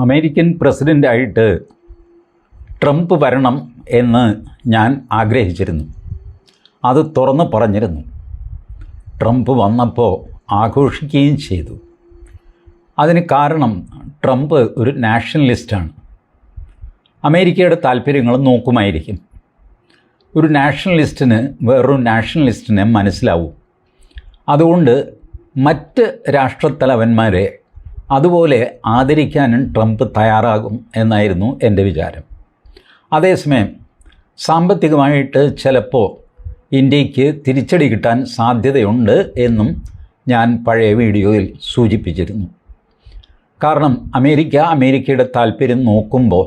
American പ്രസിഡന്റായിട്ട് Trump വരണം എന്ന് ഞാൻ ആഗ്രഹിച്ചിരുന്നു. അത് തുറന്ന് പറഞ്ഞിരുന്നു. ട്രംപ് വന്നപ്പോൾ ആഘോഷിക്കുകയും ചെയ്തു. അതിന് കാരണം ട്രംപ് ഒരു നാഷണലിസ്റ്റാണ് അമേരിക്കയുടെ താല്പര്യങ്ങൾ നോക്കുമായിരിക്കും. ഒരു നാഷണലിസ്റ്റിന് വേറൊരു നാഷണലിസ്റ്റിനെ മനസ്സിലാവും. അതുകൊണ്ട് മറ്റ് രാഷ്ട്രത്തലവന്മാരെ അതുപോലെ ആദരിക്കാനും ട്രംപ് തയ്യാറാകും എന്നായിരുന്നു എന്റെ വിചാരം. അതേസമയം സാമ്പത്തികമായിട്ട് ചിലപ്പോൾ ഇന്ത്യയ്ക്ക് തിരിച്ചടി കിട്ടാൻ സാധ്യതയുണ്ട് എന്നും ഞാൻ പഴയ വീഡിയോയിൽ സൂചിപ്പിച്ചിരുന്നു. കാരണം അമേരിക്ക അമേരിക്കയുടെ താല്പര്യം നോക്കുമ്പോൾ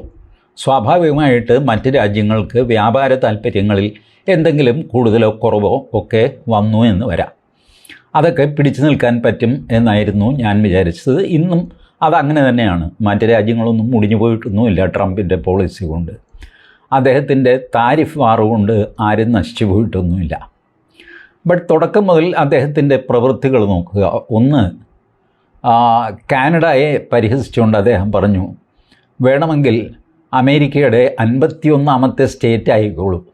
സ്വാഭാവികമായിട്ട് മറ്റ് രാജ്യങ്ങൾക്ക് വ്യാപാര താല്പര്യങ്ങളിൽ എന്തെങ്കിലും കൂടുതലോ കുറവോ ഒക്കെ വന്നു എന്ന് വരാം. അതൊക്കെ പിടിച്ചു നിൽക്കാൻ പറ്റും എന്നായിരുന്നു ഞാൻ വിചാരിച്ചത്. ഇന്നും അതങ്ങനെ തന്നെയാണ്. മറ്റു രാജ്യങ്ങളൊന്നും മുടിഞ്ഞു പോയിട്ടൊന്നുമില്ല ട്രംപിന്റെ പോളിസി കൊണ്ട്. അദ്ദേഹത്തിന്റെ താരിഫ് വാറുകൊണ്ട് ആരും നശിച്ചു പോയിട്ടൊന്നുമില്ല. ബട്ട് തുടക്കം മുതൽ അദ്ദേഹത്തിന്റെ പ്രവൃത്തികൾ നോക്കുക. ഒന്ന് കാനഡയെ പരിഹസിച്ചുകൊണ്ട് അദ്ദേഹം പറഞ്ഞു വേണമെങ്കിൽ അമേരിക്കയുടെ അൻപത്തിയൊന്നാമത്തെ സ്റ്റേറ്റ് ആയിക്കോളൂ.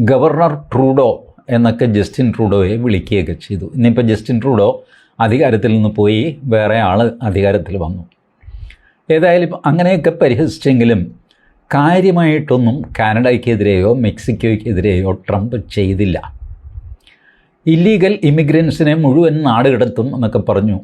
ഗവർണർ ട്രൂഡോ എന്നൊക്കെ ജസ്റ്റിൻ ട്രൂഡോയെ വിളിക്കുകയൊക്കെ ചെയ്തു. ഇന്നിപ്പോൾ ജസ്റ്റിൻ ട്രൂഡോ അധികാരത്തിൽ നിന്ന് പോയി വേറെ ആൾ അധികാരത്തിൽ വന്നു. ഏതായാലും അങ്ങനെയൊക്കെ പരിഹസിച്ചെങ്കിലും കാര്യമായിട്ടൊന്നും കാനഡയ്ക്കെതിരെയോ മെക്സിക്കോയ്ക്കെതിരെയോ ട്രംപ് ചെയ്തില്ല. ഇല്ലീഗൽ ഇമിഗ്രൻസിനെ മുഴുവൻ നാട് കിടത്തും എന്നൊക്കെ പറഞ്ഞു.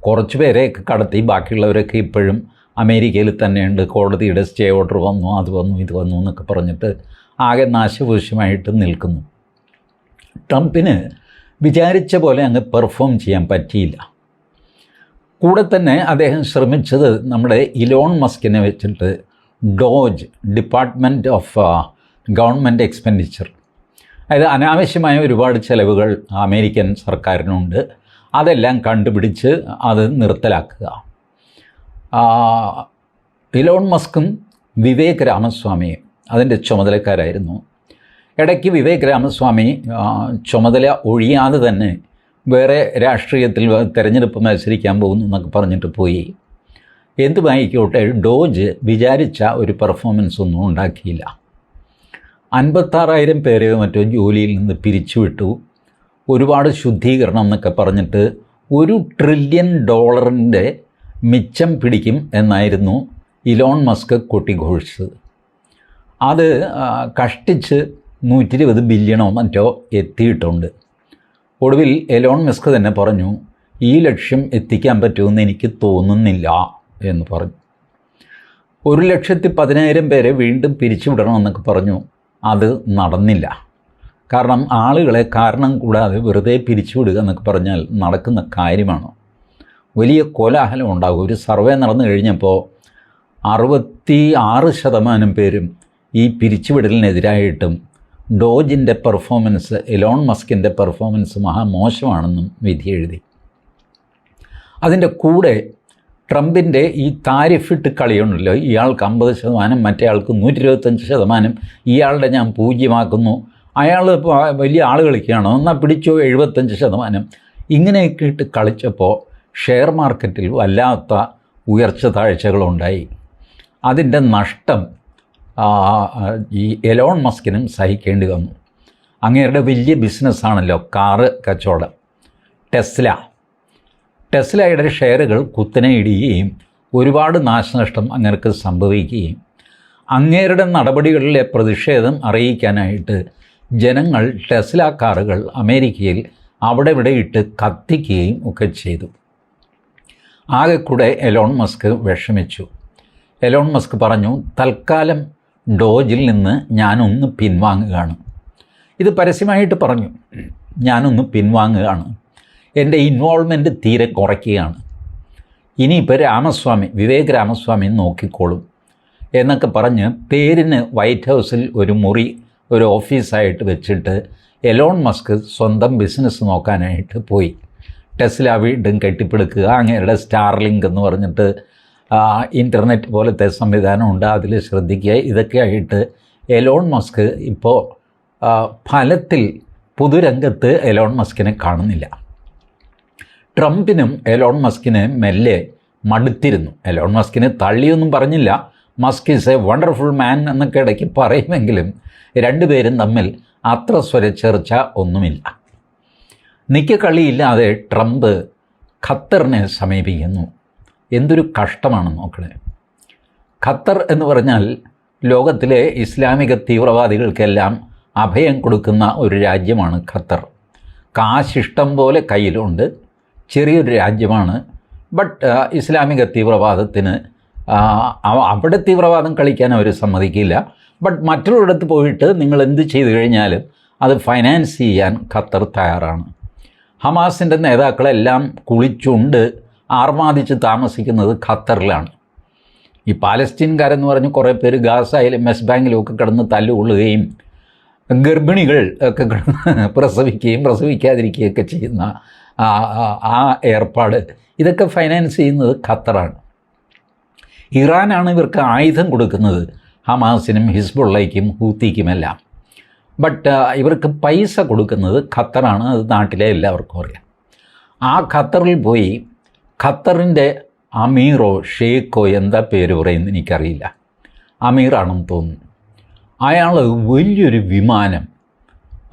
കുറച്ച് പേരെയൊക്കെ കടത്തി ബാക്കിയുള്ളവരൊക്കെ ഇപ്പോഴും അമേരിക്കയിൽ തന്നെയുണ്ട്. കോടതിയുടെ സ്റ്റേ ഓർഡർ വന്നു അത് വന്നു ഇത് വന്നു എന്നൊക്കെ പറഞ്ഞിട്ട് ആകെ നാശപൂശ്യമായിട്ട് നിൽക്കുന്നു. ട്രംപിന് വിചാരിച്ച പോലെ അങ്ങ് പെർഫോം ചെയ്യാൻ പറ്റിയില്ല. കൂടെ തന്നെ അദ്ദേഹം ശ്രമിച്ചത് നമ്മുടെ ഇലോൺ മസ്കിനെ വെച്ചിട്ട് DOGE department of government expenditure അതായത് അനാവശ്യമായ ഒരുപാട് ചിലവുകൾ അമേരിക്കൻ സർക്കാരിനുണ്ട്. അതെല്ലാം കണ്ടുപിടിച്ച് അത് നിർത്തലാക്കുക. ഇലോൺ മസ്കും വിവേക് രാമസ്വാമിയും അതിന്റെ ചുമതലക്കാരായിരുന്നു. ഇടയ്ക്ക് വിവേക് രാമസ്വാമി ചുമതല ഒഴിയാതെ തന്നെ വേറെ രാഷ്ട്രീയത്തിൽ തിരഞ്ഞെടുപ്പ് മത്സരിക്കാൻ പോകുന്നു എന്നൊക്കെ പറഞ്ഞിട്ട് പോയി. എന്തുമായിക്കോട്ടെ ഡോജ് വിചാരിച്ച ഒരു പെർഫോമൻസ് ഒന്നും ഉണ്ടാക്കിയില്ല. അൻപത്താറായിരം പേരെ മറ്റോ ജോലിയിൽ നിന്ന് പിരിച്ചുവിട്ടു. ഒരുപാട് ശുദ്ധീകരണം എന്നൊക്കെ പറഞ്ഞിട്ട് ഒരു ട്രില്യൺ ഡോളറിന്റെ മിച്ചം പിടിക്കും എന്നായിരുന്നു ഇലോൺ മസ്ക് കൊട്ടിഘോഷിച്ചത്. അത് കഷ്ടിച്ച് നൂറ്റി ഇരുപത് ബില്യണോ മറ്റോ എത്തിയിട്ടുണ്ട്. ഒടുവിൽ എലോൺ മസ്ക് തന്നെ പറഞ്ഞു ഈ ലക്ഷ്യം എത്തിക്കാൻ പറ്റുമെന്ന് എനിക്ക് തോന്നുന്നില്ല എന്ന് പറഞ്ഞു. ഒരു ലക്ഷത്തി പതിനായിരം പേരെ വീണ്ടും പിരിച്ചുവിടണമെന്നൊക്കെ പറഞ്ഞു. അത് നടന്നില്ല. കാരണം ആളുകളെ കാരണം കൂടാതെ വെറുതെ പിരിച്ചുവിടുക എന്നൊക്കെ പറഞ്ഞാൽ നടക്കുന്ന കാര്യമാണോ. വലിയ കോലാഹലം ഉണ്ടാകും. ഒരു സർവേ നടന്നു കഴിഞ്ഞപ്പോൾ അറുപത്തി ആറ് ശതമാനം പേരും ഈ പിരിച്ചുവിടലിനെതിരായിട്ടും ഡോജിന്റെ പെർഫോമൻസ് എലോൺ മസ്കിന്റെ പെർഫോമൻസ് മഹാമോശമാണെന്നും വിധി എഴുതി. അതിന്റെ കൂടെ ട്രംപിന്റെ ഈ താരിഫിട്ട് കളിയുണ്ടല്ലോ ഇയാൾക്ക് അമ്പത് ശതമാനം മറ്റേ ആൾക്ക് നൂറ്റി ഇരുപത്തഞ്ച് ശതമാനം ഇയാളുടെ ഞാൻ പൂജ്യമാക്കുന്നു അയാൾ വലിയ ആൾ കളിക്കുകയാണോ എന്നാൽ പിടിച്ചോ എഴുപത്തഞ്ച് ശതമാനം. ഇങ്ങനെയൊക്കെ ഇട്ട് കളിച്ചപ്പോൾ ഷെയർ മാർക്കറ്റിൽ വല്ലാത്ത ഉയർച്ച താഴ്ചകളുണ്ടായി. അതിന്റെ നഷ്ടം ഈ എലോൺ മസ്കിനും സഹിക്കേണ്ടി വന്നു. അങ്ങേരുടെ വലിയ ബിസിനസ്സാണല്ലോ കാറ് കച്ചവടം. ടെസ്ല. ടെസ്ലയുടെ ഷെയറുകൾ കുത്തനെ ഇടിയുകയും ഒരുപാട് നാശനഷ്ടം അങ്ങേർക്ക് സംഭവിക്കുകയും അങ്ങേരുടെ നടപടികളിലെ പ്രതിഷേധം അറിയിക്കാനായിട്ട് ജനങ്ങൾ ടെസ്ല കാറുകൾ അമേരിക്കയിൽ അവിടെ ഇവിടെ ഇട്ട് കത്തിക്കുകയും ഒക്കെ ചെയ്തു. ആകെക്കൂടെ കൂടെ എലോൺ മസ്ക് വിഷമിച്ചു. എലോൺ മസ്ക് പറഞ്ഞു തൽക്കാലം ഡോജിൽ നിന്ന് ഞാനൊന്ന് പിൻവാങ്ങുകയാണ്. ഇത് പരസ്യമായിട്ട് പറഞ്ഞു. ഞാനൊന്ന് പിൻവാങ്ങുകയാണ്. എന്റെ ഇൻവോൾവ്മെന്റ് തീരെ കുറയ്ക്കുകയാണ്. ഇനിയിപ്പോൾ രാമസ്വാമി വിവേക് രാമസ്വാമി നോക്കിക്കോളും എന്നൊക്കെ പറഞ്ഞ് പേരിന് വൈറ്റ് ഹൗസിൽ ഒരു മുറി ഒരു ഓഫീസായിട്ട് വെച്ചിട്ട് എലോൺ മസ്ക് സ്വന്തം ബിസിനസ് നോക്കാനായിട്ട് പോയി. ടെസ്ല വീണ്ടും കെട്ടിപ്പടുക്കുക അങ്ങേരുടെ സ്റ്റാർലിങ്ക് എന്ന് പറഞ്ഞിട്ട് ഇന്റർനെറ്റ് പോലത്തെ സംവിധാനമുണ്ട്. അതിൽ ശ്രദ്ധിക്കുക. ഇതൊക്കെയായിട്ട് എലോൺ മസ്ക് ഇപ്പോൾ ഫലത്തിൽ പൊതുരംഗത്ത് എലോൺ മസ്കിനെ കാണുന്നില്ല. ട്രംപിനും എലോൺ മസ്കിനെ മെല്ലെ മടുത്തിരുന്നു. എലോൺ മസ്കിനെ തള്ളിയൊന്നും പറഞ്ഞില്ല. Musk is a wonderful man എന്നൊക്കെ ഇടയ്ക്ക് പറയുമെങ്കിലും രണ്ടുപേരും തമ്മിൽ അത്ര സ്വരച്ചേർച്ച ഒന്നുമില്ല. നിൽക്കക്കളിയില്ലാതെ ട്രംപ് ഖത്തറിനെ സമീപിക്കുന്നു. എന്തൊരു കഷ്ടമാണ് നോക്കണേ ഖത്തർ എന്ന് പറഞ്ഞാൽ ലോകത്തിലെ ഇസ്ലാമിക തീവ്രവാദികൾക്കെല്ലാം അഭയം കൊടുക്കുന്ന ഒരു രാജ്യമാണ് ഖത്തർ. കാശിഷ്ടം പോലെ കയ്യിലുണ്ട് ചെറിയൊരു രാജ്യമാണ്. ബട്ട് ഇസ്ലാമിക തീവ്രവാദത്തിന് അവിടെ തീവ്രവാദം കളിക്കാൻ അവർ സമ്മതിക്കില്ല. ബട്ട് മറ്റൊരിടത്ത് പോയിട്ട് നിങ്ങൾ എന്ത് ചെയ്തു കഴിഞ്ഞാലും അത് ഫൈനാൻസ് ചെയ്യാൻ ഖത്തർ തയ്യാറാണ്. ഹമാസിന്റെ നേതാക്കളെല്ലാം കുളിച്ചുണ്ട് ആർമാദിച്ച് താമസിക്കുന്നത് ഖത്തറിലാണ്. ഈ പാലസ്തീൻകാരെന്ന് പറഞ്ഞ് കുറേ പേര് ഗാസയിലും വെസ്റ്റ് ബാങ്കിലും ഒക്കെ കിടന്ന് തല്ലുകൊള്ളുകയും ഗർഭിണികൾ ഒക്കെ കിടന്ന് പ്രസവിക്കുകയും പ്രസവിക്കാതിരിക്കുകയൊക്കെ ചെയ്യുന്ന ആ ഏർപ്പാട്. ഇതൊക്കെ ഫൈനാൻസ് ചെയ്യുന്നത് ഖത്തറാണ്. ഇറാനാണ് ഇവർക്ക് ആയുധം കൊടുക്കുന്നത് ഹമാസിനും ഹിസ്ബുള്ളയ്ക്കും ഹൂത്തിക്കുമെല്ലാം. ബട്ട് ഇവർക്ക് പൈസ കൊടുക്കുന്നത് ഖത്തറാണ്. അത് നാട്ടിലെ എല്ലാവർക്കും അറിയാം. ആ ഖത്തറിൽ പോയി ഖത്തറിന്റെ അമീറോ ഷെയ്ഖോ എന്താ പേര് പറയുന്നത് എനിക്കറിയില്ല. അമീറാണെന്ന് തോന്നുന്നു. അയാൾ വലിയൊരു വിമാനം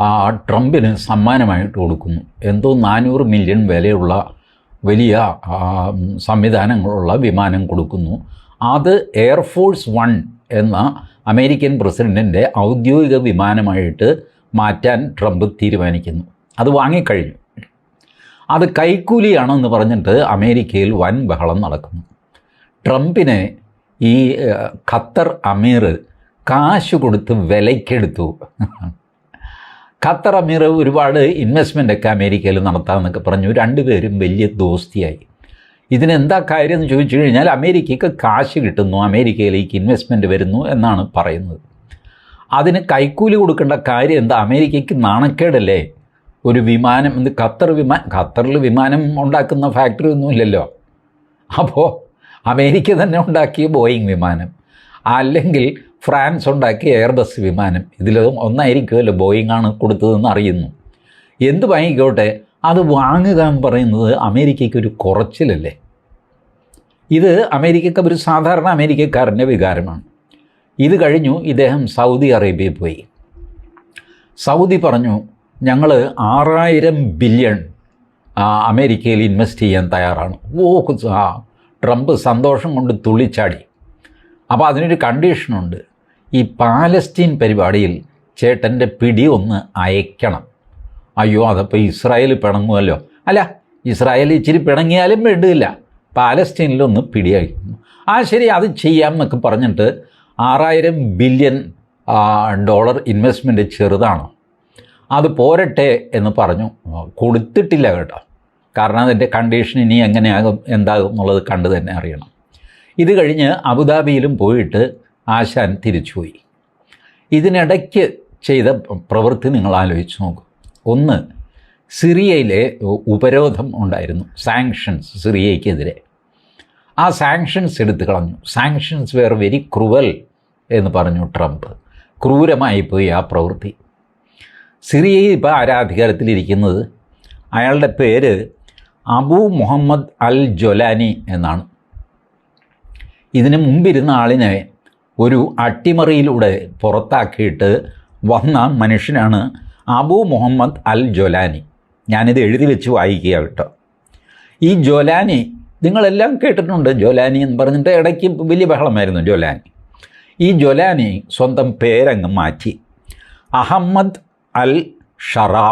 ആ ട്രംപിന് സമ്മാനമായിട്ട് കൊടുക്കുന്നു. എന്തോ നാനൂറ് മില്യൺ വിലയുള്ള വലിയ സംവിധാനങ്ങളുള്ള വിമാനം കൊടുക്കുന്നു. അത് എയർഫോഴ്സ് വൺ എന്ന അമേരിക്കൻ പ്രസിഡന്റിന്റെ ഔദ്യോഗിക വിമാനമായിട്ട് മാറ്റാൻ ട്രംപ് തീരുമാനിക്കുന്നു. അത് വാങ്ങിക്കഴിഞ്ഞു. അത് കൈക്കൂലിയാണെന്ന് പറഞ്ഞിട്ട് അമേരിക്കയിൽ വൻ ബഹളം നടക്കുന്നു. ട്രംപിനെ ഈ ഖത്തർ അമീർ കാശ് കൊടുത്ത് വിലയ്ക്കെടുത്തു. ഖത്തർ അമീർ ഒരുപാട് ഇൻവെസ്റ്റ്മെന്റൊക്കെ അമേരിക്കയിൽ നടത്താമെന്നൊക്കെ പറഞ്ഞു. രണ്ടുപേരും വലിയ ദോസ്തിയായി. ഇതിനെന്താ കാര്യം എന്ന് ചോദിച്ചു കഴിഞ്ഞാൽ അമേരിക്കയ്ക്ക് കാശ് കിട്ടുന്നു അമേരിക്കയിലേക്ക് ഇൻവെസ്റ്റ്മെന്റ് വരുന്നു എന്നാണ് പറയുന്നത്. അതിന് കൈക്കൂലി കൊടുക്കേണ്ട കാര്യം എന്താ? അമേരിക്കയ്ക്ക് നാണക്കേടല്ലേ? ഒരു വിമാനം ഇത് ഖത്തർ വിമാ ഖത്തറിൽ വിമാനം ഉണ്ടാക്കുന്ന ഫാക്ടറി ഒന്നും ഇല്ലല്ലോ. അപ്പോൾ അമേരിക്ക തന്നെ ഉണ്ടാക്കിയ ബോയിങ് വിമാനം. അല്ലെങ്കിൽ ഫ്രാൻസ് ഉണ്ടാക്കിയ എയർബസ് വിമാനം. ഇതിൽ ഒന്നായിരിക്കുമല്ലോ ബോയിങ് ആണ് കൊടുത്തതെന്ന് അറിയുന്നു. എന്ത് വാങ്ങിക്കോട്ടെ? അത് വാങ്ങുക എന്ന് പറയുന്നത് അമേരിക്കയ്ക്ക് ഒരു കുറച്ചിലല്ലേ? ഇത് അമേരിക്കക്ക് ഒരു സാധാരണ അമേരിക്കക്കാരന്റെ വികാരമാണ്. ഇത് കഴിഞ്ഞു ഇദ്ദേഹം സൗദി അറേബ്യയിൽ പോയി. സൗദി പറഞ്ഞു ഞങ്ങൾ ആറായിരം ബില്യൺ അമേരിക്കയിൽ ഇൻവെസ്റ്റ് ചെയ്യാൻ തയ്യാറാണ്. ഓ ആ ട്രംപ് സന്തോഷം കൊണ്ട് തുള്ളിച്ചാടി. അപ്പോൾ അതിനൊരു കണ്ടീഷനുണ്ട്. ഈ പാലസ്തീൻ പരിപാടിയിൽ ചേട്ടന്റെ പിടി ഒന്ന് അയക്കണം. അയ്യോ അതപ്പോൾ ഇസ്രായേൽ പിണങ്ങുമല്ലോ. അല്ല ഇസ്രായേൽ ഇച്ചിരി പിണങ്ങിയാലും വേണ്ടില്ല. പാലസ്തീനിലൊന്ന് പിടി അയക്കുന്നു ആ ശരി അത് ചെയ്യാം എന്നൊക്കെ പറഞ്ഞിട്ട് ആറായിരം ബില്യൺ ഡോളർ ഇൻവെസ്റ്റ്മെന്റ് ചെറുതാണോ. അത് പോരട്ടെ എന്ന് പറഞ്ഞു. കൊടുത്തിട്ടില്ല കേട്ടോ. കാരണം അതിന്റെ കണ്ടീഷൻ ഇനി എങ്ങനെയാകും എന്താകും എന്നുള്ളത് കണ്ടു തന്നെ അറിയണം. ഇത് കഴിഞ്ഞ് അബുദാബിയിലും പോയിട്ട് ആശാൻ തിരിച്ചുപോയി. ഇതിനിടയ്ക്ക് ചെയ്ത പ്രവൃത്തി നിങ്ങൾ ആലോചിച്ച് നോക്കൂ. ഒന്ന് സിറിയയിലെ ഉപരോധം ഉണ്ടായിരുന്നു. സാങ്ഷൻസ് സിറിയയ്ക്കെതിരെ. ആ സാങ്ഷൻസ് എടുത്തു കളഞ്ഞു. സാങ്ഷൻസ് വെയർ വെരി ക്രൂവൽ എന്ന് പറഞ്ഞു ട്രംപ്. ക്രൂരമായി പോയി ആ പ്രവൃത്തി. സിറിയയിൽ ഇപ്പോൾ ആരാ അധികാരത്തിലിരിക്കുന്നത് അയാളുടെ പേര് അബു മുഹമ്മദ് അൽ ജൊലാനി എന്നാണ്. ഇതിന് മുമ്പിരുന്ന ആളിനെ ഒരു അട്ടിമറിയിലൂടെ പുറത്താക്കിയിട്ട് വന്ന മനുഷ്യനാണ് അബു മുഹമ്മദ് അൽ ജൊലാനി. ഞാനിത് എഴുതി വെച്ച് വായിക്കുക കേട്ടോ. ഈ ജോലാനി നിങ്ങളെല്ലാം കേട്ടിട്ടുണ്ട് ജോലാനി എന്ന് പറഞ്ഞിട്ട് ഇടയ്ക്ക് വലിയ ബഹളമായിരുന്നു ജൊലാനി. ഈ ജൊലാനി സ്വന്തം പേരങ്ങ് മാറ്റി. അഹമ്മദ് അൽ ഷറാ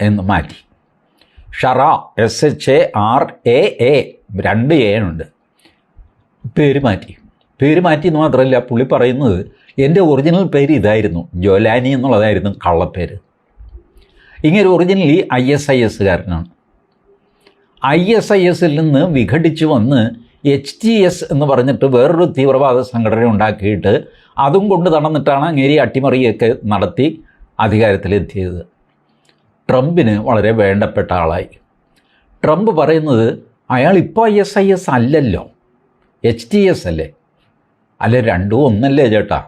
എന്ന് മാറ്റി. Sharaa S H A R A A രണ്ട് എനുണ്ട് പേര് മാറ്റി. പേര് മാറ്റി എന്ന് മാത്രമല്ല പുള്ളി പറയുന്നത് എന്റെ ഒറിജിനൽ പേര് ഇതായിരുന്നു ജോലാനി എന്നുള്ളതായിരുന്നു കള്ളപ്പേര്. ഇങ്ങനെ ഒറിജിനലി ഐ എസ് ഐ എസ്സുകാരനാണ് ഐ എസ് ഐ എസിൽ നിന്ന് വിഘടിച്ച് വന്ന് എച്ച് ടി എസ് എന്ന് പറഞ്ഞിട്ട് വേറൊരു തീവ്രവാദ സംഘടന ഉണ്ടാക്കിയിട്ട് അതും കൊണ്ട് നടന്നിട്ടാണ് അങ്ങേരി അട്ടിമറിയൊക്കെ നടത്തി അധികാരത്തിലെത്തിയത് ട്രംപിന് വളരെ വേണ്ടപ്പെട്ട ആളായി. ട്രംപ് പറയുന്നത് അയാൾ ഇപ്പോൾ ഐ എസ് ഐ എസ് അല്ലല്ലോ. എച്ച് ടി എസ് അല്ലേ? അല്ല രണ്ടും ഒന്നല്ലേ ചേട്ടാ.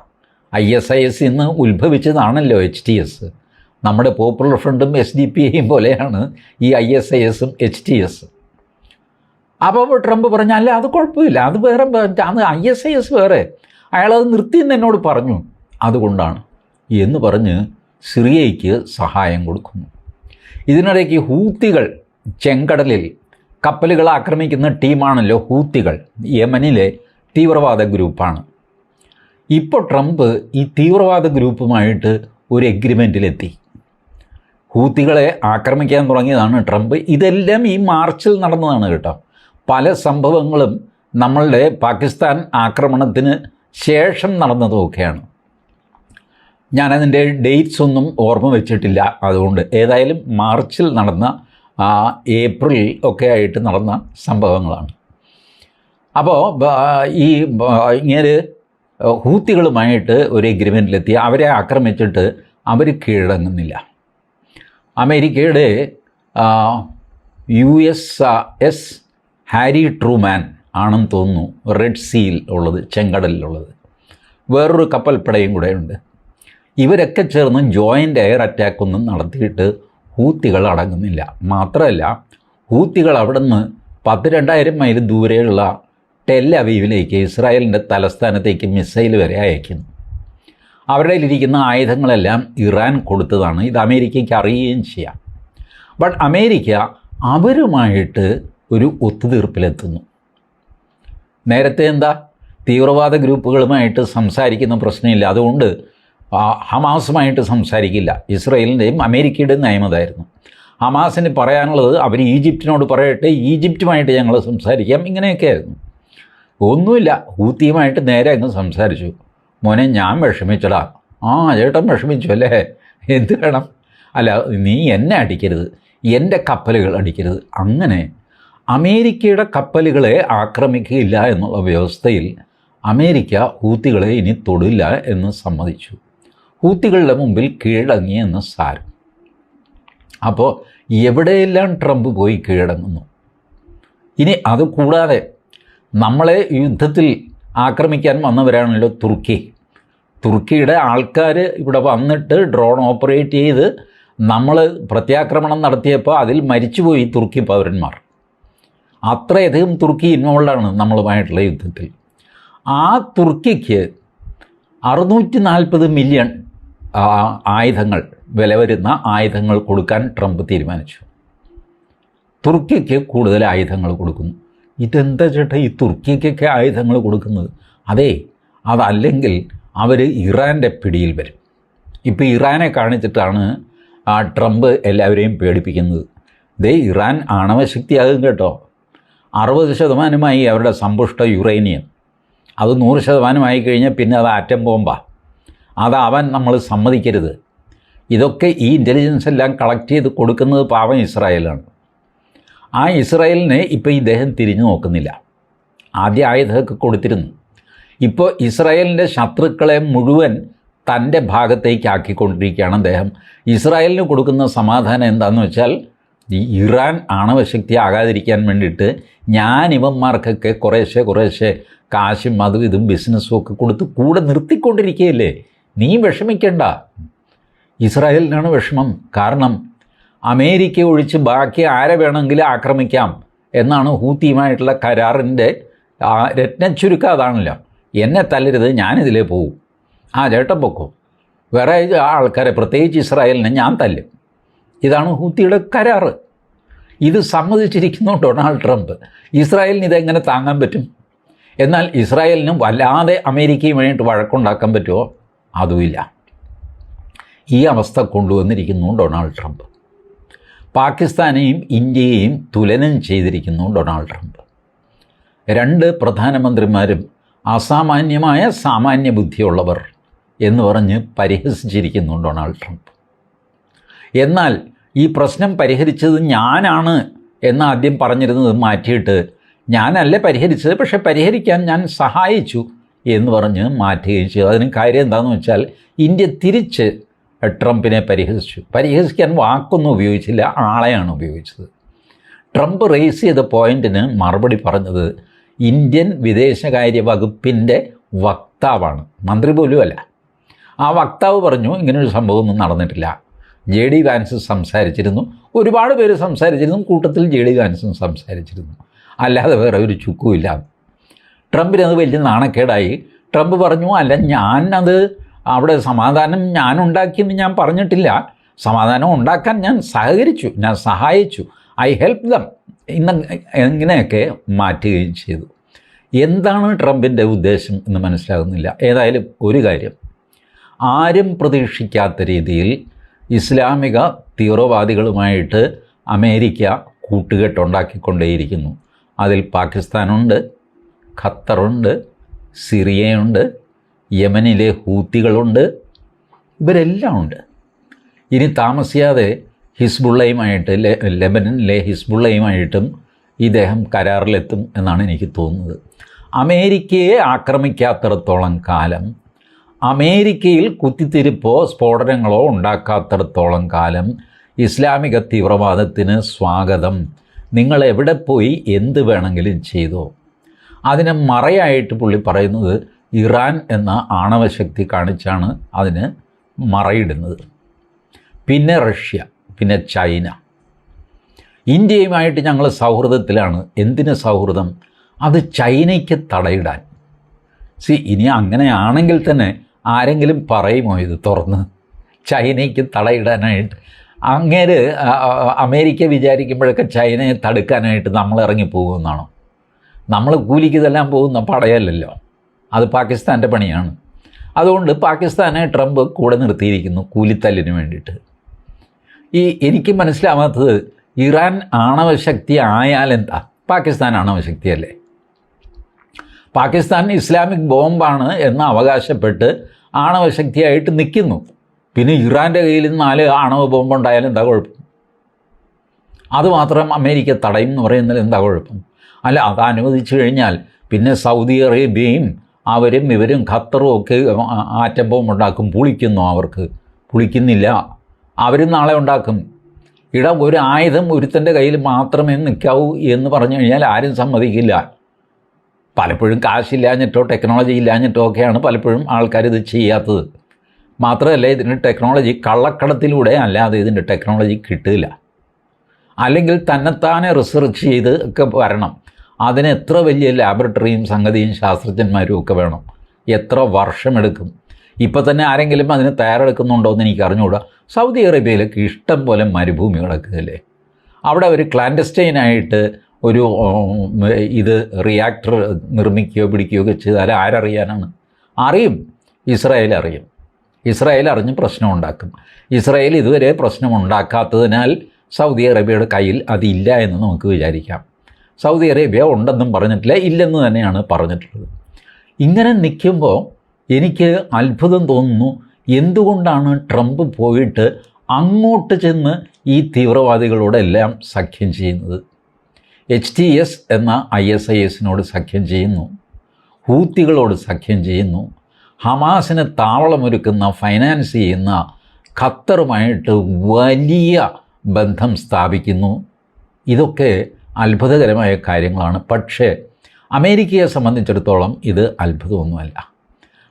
ഐ എസ് ഐ എസ് ഇന്ന് ഉത്ഭവിച്ചതാണല്ലോ എച്ച് ടി എസ്. നമ്മുടെ പോപ്പുലർ ഫ്രണ്ടും എസ് ഡി പി ഐയും പോലെയാണ് ഈ ഐ എസ് ഐ എസും എച്ച് ടി എസും. അപ്പോൾ ട്രംപ് പറഞ്ഞു അല്ല അത് കുഴപ്പമില്ല. അത് വേറെ അത് ഐ എസ് ഐ എസ് വേറെ. അയാളത് നിർത്തിയെന്ന് എന്നോട് പറഞ്ഞു. അതുകൊണ്ടാണ് എന്ന് പറഞ്ഞ് സിറിയയ്ക്ക് സഹായം കൊടുക്കുന്നു. ഇതിനിടയ്ക്ക് ഹൂത്തികൾ ചെങ്കടലിൽ കപ്പലുകൾ ആക്രമിക്കുന്ന ടീമാണല്ലോ ഹൂത്തികൾ. യമനിലെ തീവ്രവാദ ഗ്രൂപ്പാണ്. ഇപ്പോൾ ട്രംപ് ഈ തീവ്രവാദ ഗ്രൂപ്പുമായിട്ട് ഒരു എഗ്രിമെന്റിലെത്തി ഹൂത്തികളെ ആക്രമിക്കാൻ തുടങ്ങിയതാണ് ട്രംപ്. ഇതെല്ലാം ഈ മാർച്ചിൽ നടന്നതാണ് കേട്ടോ. പല സംഭവങ്ങളും നമ്മളുടെ പാകിസ്ഥാൻ ആക്രമണത്തിന് ശേഷം നടന്നതുമൊക്കെയാണ് ഞാനതിന്റെ ഡേറ്റ്സ് ഒന്നും ഓർമ്മ വെച്ചിട്ടില്ല. അതുകൊണ്ട് ഏതായാലും മാർച്ചിൽ നടന്ന ഏപ്രിൽ ഒക്കെ ആയിട്ട് നടന്ന സംഭവങ്ങളാണ്. അപ്പോൾ ഈ ഇങ്ങനെ ഹൂത്തികളുമായിട്ട് ഒരു എഗ്രിമെന്റിലെത്തി അവരെ ആക്രമിച്ചിട്ട് അവർ കീഴടങ്ങുന്നില്ല. അമേരിക്കയുടെ U S S Harry Truman ആണെന്ന് തോന്നുന്നു. റെഡ് സീൽ ഉള്ളത് ചെങ്കടലിലുള്ളത്. വേറൊരു കപ്പൽപ്പടയും കൂടെ ഉണ്ട് ഇവരൊക്കെ ചേർന്ന് ജോയിന്റ് എയർ അറ്റാക്ക് ഒന്നും നടത്തിയിട്ട് ഹൂത്തികൾ അടങ്ങുന്നില്ല. മാത്രമല്ല ഹൂത്തികൾ അവിടെ പത്ത് രണ്ടായിരം മൈൽ ദൂരെയുള്ള ടെൽ അവീവിലേക്ക് ഇസ്രായേലിന്റെ തലസ്ഥാനത്തേക്ക് മിസൈൽ വരെ അയക്കുന്നു. അവരുടെ ഇരിക്കുന്ന ആയുധങ്ങളെല്ലാം ഇറാൻ കൊടുത്തതാണ്. ഇത് അമേരിക്കയ്ക്ക് അറിയുകയും ചെയ്യാം. ബട്ട് അമേരിക്ക അവരുമായിട്ട് ഒരു ഒത്തുതീർപ്പിലെത്തുന്നു. നേരത്തെ എന്താ? തീവ്രവാദ ഗ്രൂപ്പുകളുമായിട്ട് സംസാരിക്കുന്ന പ്രശ്നമില്ല. അതുകൊണ്ട് ഹമാസുമായിട്ട് സംസാരിക്കില്ല. ഇസ്രയേലിന്റെയും അമേരിക്കയുടെയും നിയമതായിരുന്നു ഹമാസിന് പറയാനുള്ളത് അവർ ഈജിപ്തിനോട് പറയട്ടെ ഈജിപ്തുമായിട്ട് ഞങ്ങൾ സംസാരിക്കാം ഇങ്ങനെയൊക്കെയായിരുന്നു ഒന്നുമില്ല ഹൂത്തിയുമായിട്ട് നേരെ അങ്ങ് സംസാരിച്ചു. മോനെ ഞാൻ വിഷമിച്ചടാ. ആ ചേട്ടൻ വിഷമിച്ചു അല്ലേ? എന്ത് വേണം? അല്ല നീ എന്നെ അടിക്കരുത്. എന്റെ കപ്പലുകൾ അടിക്കരുത്. അങ്ങനെ അമേരിക്കയുടെ കപ്പലുകളെ ആക്രമിക്കുകയില്ല എന്നുള്ള വ്യവസ്ഥയിൽ അമേരിക്ക ഹൂത്തികളെ ഇനി തൊടില്ല എന്ന് സമ്മതിച്ചു. ഹൂത്തികളുടെ മുമ്പിൽ കീഴടങ്ങി എന്ന് സാരം. അപ്പോൾ എവിടെയെല്ലാം ട്രംപ് പോയി കീഴടങ്ങുന്നു? ഇനി അത് കൂടാതെ നമ്മളെ യുദ്ധത്തിൽ ആക്രമിക്കാൻ വന്നവരാണല്ലോ തുർക്കി. തുർക്കിയുടെ ആൾക്കാർ ഇവിടെ വന്നിട്ട് ഡ്രോൺ ഓപ്പറേറ്റ് ചെയ്ത് നമ്മൾ പ്രത്യാക്രമണം നടത്തിയപ്പോൾ അതിൽ മരിച്ചുപോയി തുർക്കി പൗരന്മാർ. അത്രയധികം തുർക്കി ഇൻവോൾഡാണ് നമ്മളുമായിട്ടുള്ള യുദ്ധത്തിൽ. ആ തുർക്കിക്ക് അറുന്നൂറ്റി നാൽപ്പത് മില്യൺ ആയുധങ്ങൾ വില വരുന്ന ആയുധങ്ങൾ കൊടുക്കാൻ ട്രംപ് തീരുമാനിച്ചു. തുർക്കിക്ക് കൂടുതൽ ആയുധങ്ങൾ കൊടുക്കുന്നു. ഇതെന്താ ചേട്ടാ ഈ തുർക്കിക്കൊക്കെ ആയുധങ്ങൾ കൊടുക്കുന്നത്? അതെ അതല്ലെങ്കിൽ അവർ ഇറാന്റെ പിടിയിൽ വരും. ഇപ്പോൾ ഇറാനെ കാണിച്ചിട്ടാണ് ആ ട്രംപ് എല്ലാവരെയും പേടിപ്പിക്കുന്നത്. ദേ ഇറാൻ ആണവശക്തിയാകും കേട്ടോ. അറുപത് ശതമാനമായി അവരുടെ സമ്പുഷ്ട യുറേനിയം. അത് നൂറ് ശതമാനമായി കഴിഞ്ഞാൽ പിന്നെ അത് ആറ്റം ബോംബാ. അതാവാൻ നമ്മൾ സമ്മതിക്കരുത്. ഇതൊക്കെ ഈ ഇന്റലിജൻസ് എല്ലാം കളക്ട് ചെയ്ത് കൊടുക്കുന്നത് പാവം ഇസ്രായേലാണ്. ആ ഇസ്രായേലിനെ ഇപ്പോൾ ഇദ്ദേഹം തിരിഞ്ഞു നോക്കുന്നില്ല. ആദ്യ ആയുധമൊക്കെ കൊടുത്തിരുന്നു. ഇപ്പോൾ ഇസ്രായേലിന്റെ ശത്രുക്കളെ മുഴുവൻ തന്റെ ഭാഗത്തേക്ക് ആക്കിക്കൊണ്ടിരിക്കുകയാണ് അദ്ദേഹം. ഇസ്രായേലിന് കൊടുക്കുന്ന സമാധാനം എന്താണെന്ന് വെച്ചാൽ ഈ ഇറാൻ ആണവശക്തി ആകാതിരിക്കാൻ വേണ്ടിയിട്ട് ഞാൻ ഇവന്മാർക്കൊക്കെ കുറേശ്ശെ കുറേശ്ശെ കാശും അതും ഇതും ബിസിനസ്സും ഒക്കെ കൊടുത്ത് കൂടെ നിർത്തിക്കൊണ്ടിരിക്കുകയല്ലേ? നീ വിഷമിക്കണ്ട. ഇസ്രായേലിനാണ് വിഷമം. കാരണം അമേരിക്ക ഒഴിച്ച് ബാക്കി ആരെ വേണമെങ്കിലും ആക്രമിക്കാം എന്നാണ് ഹൂത്തിയുമായിട്ടുള്ള കരാറിന്റെ രത്നച്ചുരുക്കം അതാണല്ലോ. എന്നെ തല്ലരുത് ഞാനിതിലേ പോകും ആ ചേട്ടൻ പൊക്കോ. വേറെ ആൾക്കാരെ പ്രത്യേകിച്ച് ഇസ്രായേലിനെ ഞാൻ തല്ലും. ഇതാണ് ഹൂത്തിയുടെ കരാറ്. ഇത് സമ്മതിച്ചിരിക്കുന്നു ഡൊണാൾഡ് ട്രംപ് ഇസ്രായേലിന് ഇതെങ്ങനെ താങ്ങാൻ പറ്റും? എന്നാൽ ഇസ്രായേലിനും വല്ലാതെ അമേരിക്കയും അമേരിക്കയുമായിട്ട് വഴക്കുണ്ടാക്കാൻ പറ്റുമോ? അതുമില്ല. ഈ അവസ്ഥ കൊണ്ടുവന്നിരിക്കുന്നു ഡൊണാൾഡ് ട്രംപ്. പാകിസ്ഥാനെയും ഇന്ത്യയെയും തുലനം ചെയ്തിരിക്കുന്നു ഡൊണാൾഡ് ട്രംപ്. രണ്ട് പ്രധാനമന്ത്രിമാരും അസാമാന്യമായ സാമാന്യ ബുദ്ധിയുള്ളവർ എന്ന് പറഞ്ഞ് പരിഹസിച്ചിരിക്കുന്നു ഡൊണാൾഡ് ട്രംപ്. എന്നാൽ ഈ പ്രശ്നം പരിഹരിച്ചത് ഞാനാണ് എന്ന് ആദ്യം പറഞ്ഞിരുന്നത് മാറ്റിയിട്ട് ഞാനല്ല പരിഹരിച്ചത് പക്ഷേ പരിഹരിക്കാൻ ഞാൻ സഹായിച്ചു. എന്ന് പറഞ്ഞ് മാറ്റുകയും ചെയ്തു. അതിന് കാര്യം എന്താണെന്ന് വെച്ചാൽ ഇന്ത്യ തിരിച്ച് ട്രംപിനെ പരിഹസിച്ചു. പരിഹസിക്കാൻ വാക്കൊന്നും ഉപയോഗിച്ചില്ല ആളെയാണ് ഉപയോഗിച്ചത്. ട്രംപ് റേസ് ചെയ്ത പോയിന്റിന് മറുപടി പറഞ്ഞത് ഇന്ത്യൻ വിദേശകാര്യ വകുപ്പിന്റെ വക്താവാണ്. മന്ത്രി പോലുമല്ല ആ വക്താവ് പറഞ്ഞു ഇങ്ങനൊരു സംഭവമൊന്നും നടന്നിട്ടില്ല. ജെ ഡി വാൻസ് സംസാരിച്ചിരുന്നു. ഒരുപാട് പേര് സംസാരിച്ചിരുന്നു. കൂട്ടത്തിൽ ജെ ഡി വാൻസും സംസാരിച്ചിരുന്നു. അല്ലാതെ വേറെ ഒരു ചുക്കുമില്ല അത് വലിയ നാണക്കേടായി. ട്രംപ് പറഞ്ഞു അല്ല ഞാനത് അവിടെ സമാധാനം ഞാൻ ഉണ്ടാക്കിയെന്ന് ഞാൻ പറഞ്ഞിട്ടില്ല. സമാധാനം ഉണ്ടാക്കാൻ ഞാൻ സഹകരിച്ചു ഞാൻ സഹായിച്ചു. I help them. ഇന്ന് ഇങ്ങനെയൊക്കെ മാറ്റുകയും ചെയ്തു. എന്താണ് ട്രംപിന്റെ ഉദ്ദേശം എന്ന് മനസ്സിലാകുന്നില്ല. ഏതായാലും ഒരു കാര്യം. ആരും പ്രതീക്ഷിക്കാത്ത രീതിയിൽ ഇസ്ലാമിക തീവ്രവാദികളുമായിട്ട് അമേരിക്ക കൂട്ടുകെട്ടുണ്ടാക്കിക്കൊണ്ടേയിരിക്കുന്നു അതിൽ പാകിസ്ഥാനുണ്ട് ഖത്തറുണ്ട് സിറിയയുണ്ട് യമനിലെ ഹൂത്തികളുണ്ട് ഇവരെല്ലാം ഉണ്ട്. ഇനി താമസിയാതെ ഹിസ്ബുള്ളയുമായിട്ട് ലെബനനിലെ ഹിസ്ബുള്ളയുമായിട്ടും ഇദ്ദേഹം കരാറിലെത്തും എന്നാണ് എനിക്ക് തോന്നുന്നത്. അമേരിക്കയെ ആക്രമിക്കാത്തിടത്തോളം കാലം അമേരിക്കയിൽ കുത്തിത്തിരിപ്പോ സ്ഫോടനങ്ങളോ ഉണ്ടാക്കാത്തിടത്തോളം കാലം ഇസ്ലാമിക തീവ്രവാദത്തിന് സ്വാഗതം. നിങ്ങൾ എവിടെ പോയി എന്ത് വേണമെങ്കിലും ചെയ്തോ. അതിന് മറയായിട്ട് പുള്ളി പറയുന്നത് ഇറാൻ എന്ന ആണവശക്തി കാണിച്ചാണ് അതിന് മറയിടുന്നത്. പിന്നെ റഷ്യ പിന്നെ ചൈന. ഇന്ത്യയുമായിട്ട് ഞങ്ങൾ സൗഹൃദത്തിലാണ്. എന്തിന് സൗഹൃദം? അത് ചൈനയ്ക്ക് തടയിടാൻ. സി ഇനി അങ്ങനെയാണെങ്കിൽ തന്നെ ആരെങ്കിലും പറയുമോ ഇത് തുറന്ന്? ചൈനയ്ക്ക് തടയിടാനായിട്ട്. അങ്ങേര് അമേരിക്ക വിചാരിക്കുമ്പോഴൊക്കെ ചൈനയെ തടുക്കാനായിട്ട് നമ്മൾ ഇറങ്ങി പോകുമെന്നാണോ നമ്മൾ കൂലിക്ക് ഇതെല്ലാം പോകുന്ന പടയല്ലല്ലോ. അത് പാകിസ്ഥാന്റെ പണിയാണ്. അതുകൊണ്ട് പാകിസ്ഥാനെ ട്രംപ് കൂടെ നിർത്തിയിരിക്കുന്നു കൂലിത്തല്ലിന് വേണ്ടിയിട്ട്. ഈ എനിക്ക് മനസ്സിലാവാത്തത് ഇറാൻ ആണവശക്തി ആയാലെന്താ പാകിസ്ഥാൻ ആണവശക്തിയല്ലേ? പാകിസ്ഥാൻ ഇസ്ലാമിക് ബോംബാണ് എന്ന് അവകാശപ്പെട്ട് ആണവശക്തിയായിട്ട് നിൽക്കുന്നു. പിന്നെ ഇറാന്റെ കയ്യിൽ നാല് ആണവ ബോംബുണ്ടായാലും എന്താ കുഴപ്പം? അതുമാത്രം അമേരിക്ക തടയും എന്ന് പറയുന്നതിൽ എന്താ കുഴപ്പം? അല്ല അത് അനുവദിച്ചു കഴിഞ്ഞാൽ പിന്നെ സൗദി അറേബ്യയും അവരും ഇവരും ഖത്തറും ഒക്കെ ആറ്റം ഉണ്ടാക്കും പുളിക്കുന്നു അവർക്ക്. പുളിക്കുന്നില്ല. അവരും നാളെ ഉണ്ടാക്കും. ഇട ഒരു ആയുധം ഒരുത്തന്റെ കയ്യിൽ മാത്രമേ നിൽക്കാവൂ എന്ന് പറഞ്ഞു കഴിഞ്ഞാൽ ആരും സമ്മതിക്കില്ല. പലപ്പോഴും കാശില്ലാഞ്ഞിട്ടോ ടെക്നോളജി ഇല്ലാഞ്ഞിട്ടോ ഒക്കെയാണ് പലപ്പോഴും ആൾക്കാർ ഇത് ചെയ്യാത്തത്. മാത്രമല്ല ഇതിന് ടെക്നോളജി കള്ളക്കടത്തിലൂടെ അല്ലാതെ ഇതിന്റെ ടെക്നോളജി കിട്ടില്ല. അല്ലെങ്കിൽ തന്നെത്താനെ റിസർച്ച് ചെയ്ത് ഒക്കെ വരണം. അതിന് എത്ര വലിയ ലാബറട്ടറിയും സംഗതിയും ശാസ്ത്രജ്ഞന്മാരും ഒക്കെ വേണം. എത്ര വർഷമെടുക്കും ഇപ്പോൾ തന്നെ ആരെങ്കിലും അതിന് തയ്യാറെടുക്കുന്നുണ്ടോ എന്ന് എനിക്ക് അറിഞ്ഞുകൂടാ. സൗദി അറേബ്യയിലൊക്കെ ഇഷ്ടം പോലെ മരുഭൂമി കിടക്കുകയല്ലേ അവിടെ ഒരു ക്ലാൻഡസ്റ്റൈനായിട്ട് ഒരു ഇത് റിയാക്ടർ നിർമ്മിക്കുകയോ പിടിക്കുകയോ ഒക്കെ ചെയ്താൽ ആരറിയാനാണ്? അറിയും. ഇസ്രായേൽ അറിയും. ഇസ്രായേൽ അറിഞ്ഞ് പ്രശ്നം ഉണ്ടാക്കും. ഇസ്രായേൽ ഇതുവരെ പ്രശ്നം ഉണ്ടാക്കാത്തതിനാൽ സൗദി അറേബ്യയുടെ കയ്യിൽ അതില്ല എന്ന് നമുക്ക് വിചാരിക്കാം. സൗദി അറേബ്യ ഉണ്ടെന്നും പറഞ്ഞിട്ടില്ല ഇല്ലെന്ന് തന്നെയാണ് പറഞ്ഞിട്ടുള്ളത്. ഇങ്ങനെ നിൽക്കുമ്പോൾ എനിക്ക് അത്ഭുതം തോന്നുന്നു എന്തുകൊണ്ടാണ് ട്രംപ് പോയിട്ട് അങ്ങോട്ട് ചെന്ന് ഈ തീവ്രവാദികളോടെല്ലാം സഖ്യം ചെയ്യുന്നത്? എച്ച് ടി എസ് എന്ന ഐ എസ് ഐ എസിനോട് സഖ്യം ചെയ്യുന്നു ഹൂത്തികളോട് സഖ്യം ചെയ്യുന്നു ഹമാസിന് താവളമൊരുക്കുന്ന ഫൈനാൻസ് ചെയ്യുന്ന ഖത്തറുമായിട്ട് വലിയ ബന്ധം സ്ഥാപിക്കുന്നു. ഇതൊക്കെ അത്ഭുതകരമായ കാര്യങ്ങളാണ്. പക്ഷേ അമേരിക്കയെ സംബന്ധിച്ചിടത്തോളം ഇത് അത്ഭുതമൊന്നുമല്ല.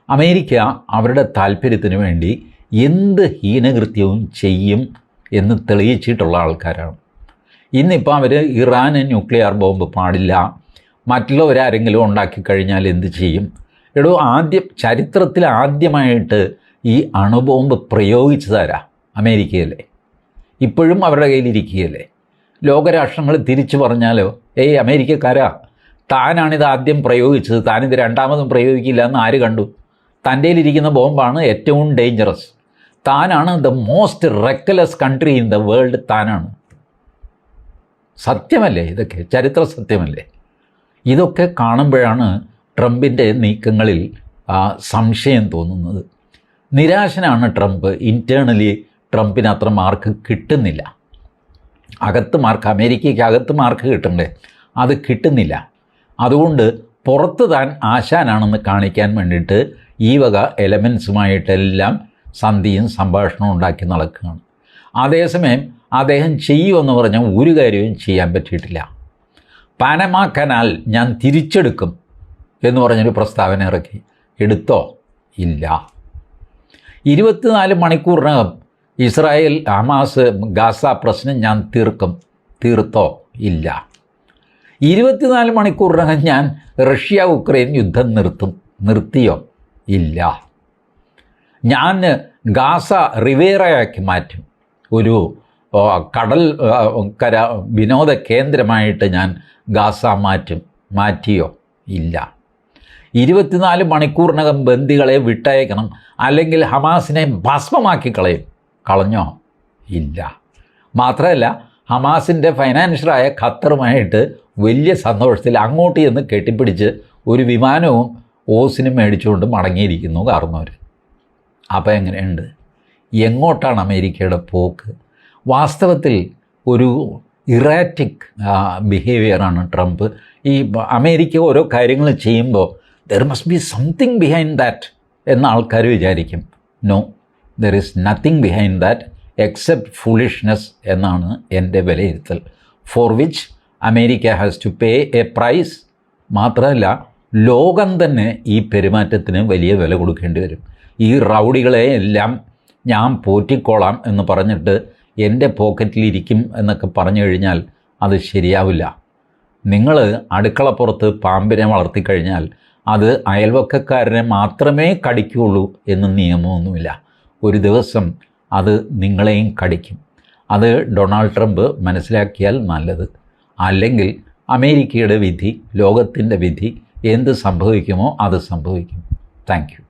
അമേരിക്ക അവരുടെ താല്പര്യത്തിന് വേണ്ടി എന്ത് ഹീനകൃത്യവും ചെയ്യും എന്ന് തെളിയിച്ചിട്ടുള്ള ആൾക്കാരാണ്. ഇന്നിപ്പോൾ അവർ ഇറാന് ന്യൂക്ലിയർ ബോംബ് പാടില്ല. മറ്റുള്ളവരാരെങ്കിലും ഉണ്ടാക്കി കഴിഞ്ഞാൽ എന്ത് ചെയ്യും? എടോ ആദ്യം ചരിത്രത്തിൽ ആദ്യമായിട്ട് ഈ അണുബോംബ് പ്രയോഗിച്ചതാരാ? അമേരിക്കയല്ലേ? ഇപ്പോഴും അവരുടെ കയ്യിലിരിക്കുകയല്ലേ? ലോകരാഷ്ട്രങ്ങൾ തിരിച്ചു പറഞ്ഞാലോ ഏയ് അമേരിക്കക്കാരാ താനാണിത് ആദ്യം പ്രയോഗിച്ചത് താനിത് രണ്ടാമതും പ്രയോഗിക്കില്ല എന്ന് ആര് കണ്ടു? തന്റെ ഇരിക്കുന്ന ബോംബാണ് ഏറ്റവും ഡേഞ്ചറസ് താനാണ് the most reckless country in the world താനാണ്. സത്യമല്ലേ ഇതൊക്കെ? ചരിത്ര സത്യമല്ലേ? ഇതൊക്കെ കാണുമ്പോഴാണ് ട്രംപിന്റെ നീക്കങ്ങളിൽ സംശയം തോന്നുന്നത്. നിരാശനാണ് ട്രംപ്. ഇന്റേർണലി ട്രംപിന് അത്ര മാർക്ക് കിട്ടുന്നില്ല. അകത്ത് മാർക്ക് അമേരിക്കയ്ക്ക് അകത്ത് മാർക്ക് കിട്ടണ്ടേ അത് കിട്ടുന്നില്ല. അതുകൊണ്ട് പുറത്ത് താൻ ആശാനാണെന്ന് കാണിക്കാൻ വേണ്ടിയിട്ട് ഈ വക എലമെൻസുമായിട്ടെല്ലാം സന്ധിയും സംഭാഷണവും ഉണ്ടാക്കി നടക്കുകയാണ്. അതേസമയം അദ്ദേഹം ചെയ്യുമെന്ന് പറഞ്ഞാൽ ഒരു കാര്യവും ചെയ്യാൻ പറ്റിയിട്ടില്ല. പാനമ കനാൽ ഞാൻ തിരിച്ചെടുക്കും എന്ന് പറഞ്ഞൊരു പ്രസ്താവന ഇറക്കി. എടുത്തോ? ഇല്ല. ഇരുപത്തിനാല് മണിക്കൂറിനകം ഇസ്രായേൽ ഹമാസ് ഗാസ പ്രശ്നം ഞാൻ തീർക്കും തീർത്തോ? ഇല്ല. ഇരുപത്തിനാല് മണിക്കൂറിനകം ഞാൻ റഷ്യ ഉക്രൈൻ യുദ്ധം നിർത്തും നിർത്തിയോ? ഇല്ല. ഞാൻ ഗാസ റിവേറയാക്കി മാറ്റും. ഒരു കടൽ കര വിനോദ കേന്ദ്രമായിട്ട് ഞാൻ ഗാസ മാറ്റും മാറ്റിയോ? ഇല്ല. ഇരുപത്തിനാല് മണിക്കൂറിനകം ബന്ദികളെ വിട്ടയക്കണം അല്ലെങ്കിൽ ഹമാസിനെ ഭസ്മമാക്കി കളയും. കളഞ്ഞോ? ഇല്ല. മാത്രമല്ല ഹമാസിന്റെ ഫൈനാൻഷ്യലായ ഖത്തറുമായിട്ട് വലിയ സന്തോഷത്തിൽ അങ്ങോട്ട് ചെന്ന് കെട്ടിപ്പിടിച്ച് ഒരു വിമാനവും ഓസിനും മേടിച്ചുകൊണ്ട് മടങ്ങിയിരിക്കുന്നു കാർന്നവർ അപ്പോൾ എങ്ങനെയുണ്ട്? എങ്ങോട്ടാണ് അമേരിക്കയുടെ പോക്ക്? വാസ്തവത്തിൽ ഒരു ഇറാറ്റിക് ബിഹേവിയറാണ് ട്രംപ്. ഈ അമേരിക്ക ഓരോ കാര്യങ്ങൾ ചെയ്യുമ്പോൾ there must be something behind that എന്ന ആൾക്കാർ വിചാരിക്കും. No there is nothing behind that except foolishness എന്നാണ് എന്റെ വിലയിരുത്തൽ. For which America has to pay a price മാത്രമല്ല ലോകം തന്നെ ഈ പെരുമാറ്റത്തിന് വലിയ വില കൊടുക്കേണ്ടി വരും. ഈ റൗഡികളെ എല്ലാം ഞാൻ പോറ്റിക്കോളാം എന്ന് പറഞ്ഞിട്ട് എന്റെ പോക്കറ്റിലിരിക്കും എന്നൊക്കെ പറഞ്ഞു കഴിഞ്ഞാൽ അത് ശരിയാവില്ല. നിങ്ങൾ അടുക്കളപ്പുറത്ത് പാമ്പിനെ വളർത്തിക്കഴിഞ്ഞാൽ അത് അയൽവക്കക്കാരനെ മാത്രമേ കടിക്കുകയുള്ളൂ എന്ന് നിയമമൊന്നുമില്ല. ഒരു ദിവസം അത് നിങ്ങളെയും കടിക്കും. അത് ഡൊണാൾഡ് ട്രംപ് മനസ്സിലാക്കിയാൽ നല്ലത്. അല്ലെങ്കിൽ അമേരിക്കയുടെ വിധി ലോകത്തിന്റെ വിധി എന്ത് സംഭവിക്കുമോ അത് സംഭവിക്കും. താങ്ക്